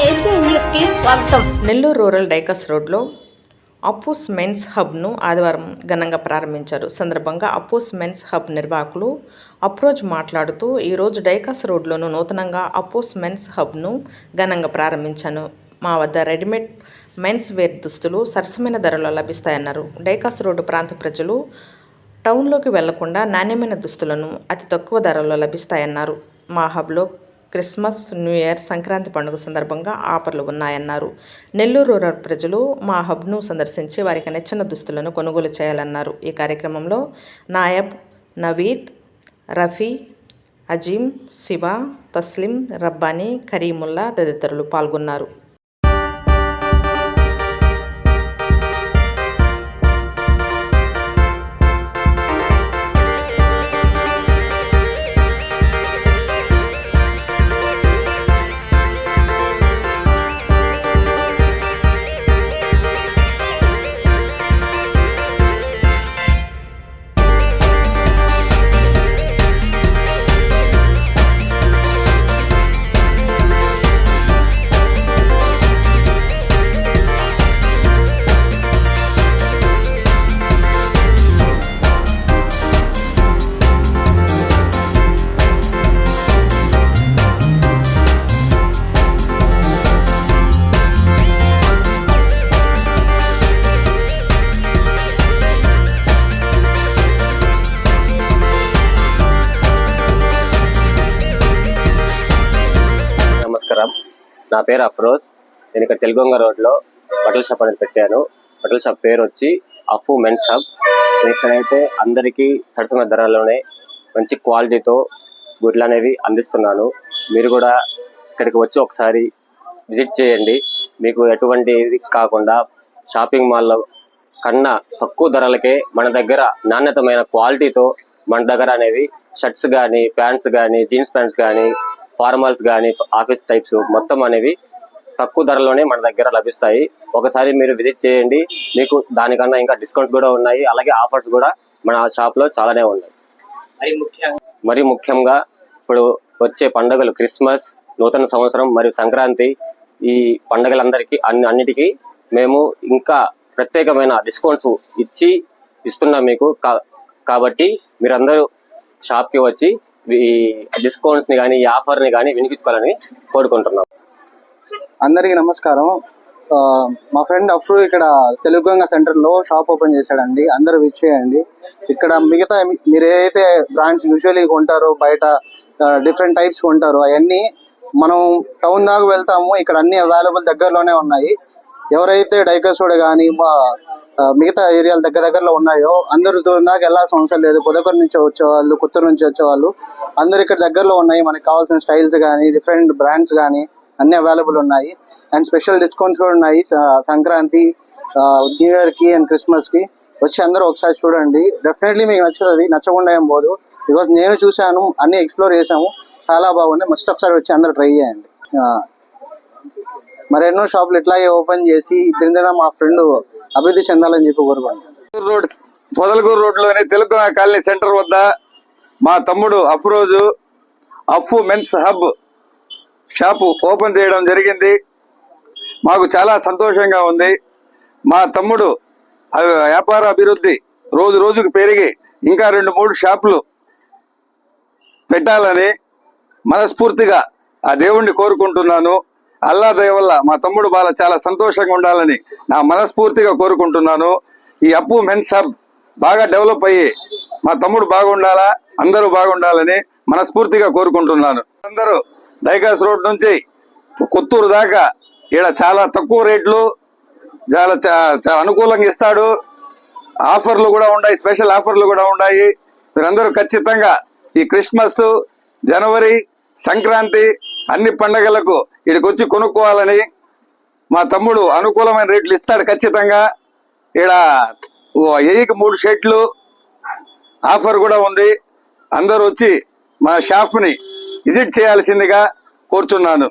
స్వాగతం. Nellore rural Dykes రోడ్లో అప్పూస్ men's హబ్ను ఆదివారం ఘనంగా ప్రారంభించారు. సందర్భంగా అప్పూస్ మెన్స్ హబ్ నిర్వాహకులు అప్రోచ్ మాట్లాడుతూ ఈరోజు డైకస్ రోడ్లోను నూతనంగా అప్పూస్ మెన్స్ హబ్ను ఘనంగా ప్రారంభించాను. మా వద్ద రెడీమేడ్ మెన్స్ వేర్ దుస్తులు సరసమైన ధరలో లభిస్తాయన్నారు. డైకాస్ రోడ్డు ప్రాంత ప్రజలు టౌన్లోకి వెళ్ళకుండా నాణ్యమైన దుస్తులను అతి తక్కువ ధరలో లభిస్తాయన్నారు. మా హబ్లో క్రిస్మస్ న్యూ ఇయర్ సంక్రాంతి పండుగ సందర్భంగా ఆఫర్లు ఉన్నాయన్నారు. నెల్లూరు రూరల్ ప్రజలు మా హబ్ను సందర్శించి వారికి నచ్చిన దుస్తులను కొనుగోలు చేయాలన్నారు. ఈ కార్యక్రమంలో నాయబ్ నవీద్ రఫీ అజీం శివ తస్లిం రబ్బానీ కరీముల్లా తదితరులు పాల్గొన్నారు. నా పేరు అఫ్రోజ్. నేను ఇక్కడ తెలుగొంగ రోడ్లో బట్టల షాప్ అనేది పెట్టాను. బట్టల షాప్ పేరు వచ్చి అఫు మెన్స్ హబ్. ఇక్కడైతే అందరికీ సరసమైన ధరలోనే మంచి క్వాలిటీతో గుడ్లు అనేవి అందిస్తున్నాను. మీరు కూడా ఇక్కడికి వచ్చి ఒకసారి విజిట్ చేయండి. మీకు ఎటువంటి ఇది కాకుండా షాపింగ్ మాల్లో కన్నా తక్కువ ధరలకే మన దగ్గర నాణ్యతమైన క్వాలిటీతో మన దగ్గర అనేవి షర్ట్స్ కానీ ప్యాంట్స్ కానీ జీన్స్ ప్యాంట్స్ కానీ ఫార్మల్స్ కానీ ఆఫీస్ టైప్స్ మొత్తం అనేవి తక్కువ ధరలోనే మన దగ్గర లభిస్తాయి. ఒకసారి మీరు విజిట్ చేయండి. మీకు దానికన్నా ఇంకా డిస్కౌంట్స్ కూడా ఉన్నాయి. అలాగే ఆఫర్స్ కూడా మన షాప్లో చాలానే ఉన్నాయి. మరి ముఖ్యంగా మరి ముఖ్యంగా ఇప్పుడు వచ్చే పండుగలు క్రిస్మస్ నూతన సంవత్సరం మరియు సంక్రాంతి ఈ పండుగలందరికీ అన్ని అన్నిటికీ మేము ఇంకా ప్రత్యేకమైన డిస్కౌంట్స్ ఇచ్చి ఇస్తున్నాం మీకు కా- కాబట్టి మీరందరూ షాప్కి వచ్చి ఈ డిస్కౌంట్స్ని కానీ ఈ ఆఫర్ని కానీ వినిపించుకోవాలని కోరుకుంటున్నాం. అందరికీ నమస్కారం. మా ఫ్రెండ్ అఫ్రు ఇక్కడ తెలుగుగంగ గంగ సెంటర్లో షాప్ ఓపెన్ చేశాడండి. అందరూ విచ్ చేయండి. ఇక్కడ మిగతా మీరు ఏదైతే బ్రాండ్స్ యూజువల్లీ కొంటారో బయట డిఫరెంట్ టైప్స్ కొంటారో అవన్నీ మనం టౌన్ దాకా వెళ్తాము. ఇక్కడ అన్ని అవైలబుల్ దగ్గరలోనే ఉన్నాయి. ఎవరైతే డైకసోడ్ కానీ మా మిగతా ఏరియాలు దగ్గర దగ్గరలో ఉన్నాయో అందరూ దూరం దాకా వెళ్ళాల్సిన అవసరం లేదు. పొదకూరు నుంచి వచ్చేవాళ్ళు కొత్తూరు నుంచి వచ్చేవాళ్ళు అందరు ఇక్కడ దగ్గరలో ఉన్నాయి. మనకి కావాల్సిన స్టైల్స్ కానీ డిఫరెంట్ బ్రాండ్స్ కానీ అన్ని అవైలబుల్ ఉన్నాయి. అండ్ స్పెషల్ డిస్కౌంట్స్ కూడా ఉన్నాయి. సంక్రాంతి న్యూ ఇయర్కి అండ్ క్రిస్మస్కి. వచ్చి అందరూ ఒకసారి చూడండి. డెఫినెట్లీ మీకు నచ్చుతుంది. నచ్చకుండా ఏం పోదు. బికాస్ నేను చూశాను అన్ని ఎక్స్ప్లోర్ చేశాము. చాలా బాగున్నాయి. మస్ట్ ఒకసారి వచ్చి అందరూ ట్రై చేయండి. మరెన్నో షాపులు ఇట్లాగే ఓపెన్ చేసి దినదిన మా ఫ్రెండ్ అభివృద్ధి చెందాలని చెప్పి కోరుకుంటున్నాను. రోడ్ పొదలకూరు రోడ్లోని తెలుగు కాలనీ సెంటర్ వద్ద మా తమ్ముడు Afroz of men's hub shop open చేయడం జరిగింది. మాకు చాలా సంతోషంగా ఉంది. మా తమ్ముడు ఆ వ్యాపార అభివృద్ధి రోజు రోజుకు పెరిగి ఇంకా రెండు మూడు షాపులు పెట్టాలని మనస్ఫూర్తిగా ఆ దేవుణ్ణి కోరుకుంటున్నాను. అల్లా దయ వల్ల మా తమ్ముడు బాల చాలా సంతోషంగా ఉండాలని నా మనస్ఫూర్తిగా కోరుకుంటున్నాను. ఈ అప్పు మెన్స్ హబ్ బాగా డెవలప్ అయ్యి మా తమ్ముడు బాగుండాలా అందరూ బాగుండాలని మనస్ఫూర్తిగా కోరుకుంటున్నాను. అందరూ డైకాస్ రోడ్ నుంచి కొత్తూరు దాకా ఈడ చాలా తక్కువ రేట్లు చాలా చా- చాలా అనుకూలంగా ఇస్తాడు. ఆఫర్లు కూడా ఉన్నాయి స్పెషల్ ఆఫర్లు కూడా ఉన్నాయి. మీరందరూ ఖచ్చితంగా ఈ క్రిస్మస్ జనవరి సంక్రాంతి అన్ని పండగలకు ఇక్కడికొచ్చి కొనుక్కోవాలని మా తమ్ముడు అనుకూలమైన రేట్లు ఇస్తాడు ఖచ్చితంగా. ఈడ ఓ మూడు షర్ట్లు ఆఫర్ కూడా ఉంది. అందరూ వచ్చి మా షాప్ని విజిట్ చేయాల్సిందిగా కోరుచున్నాను.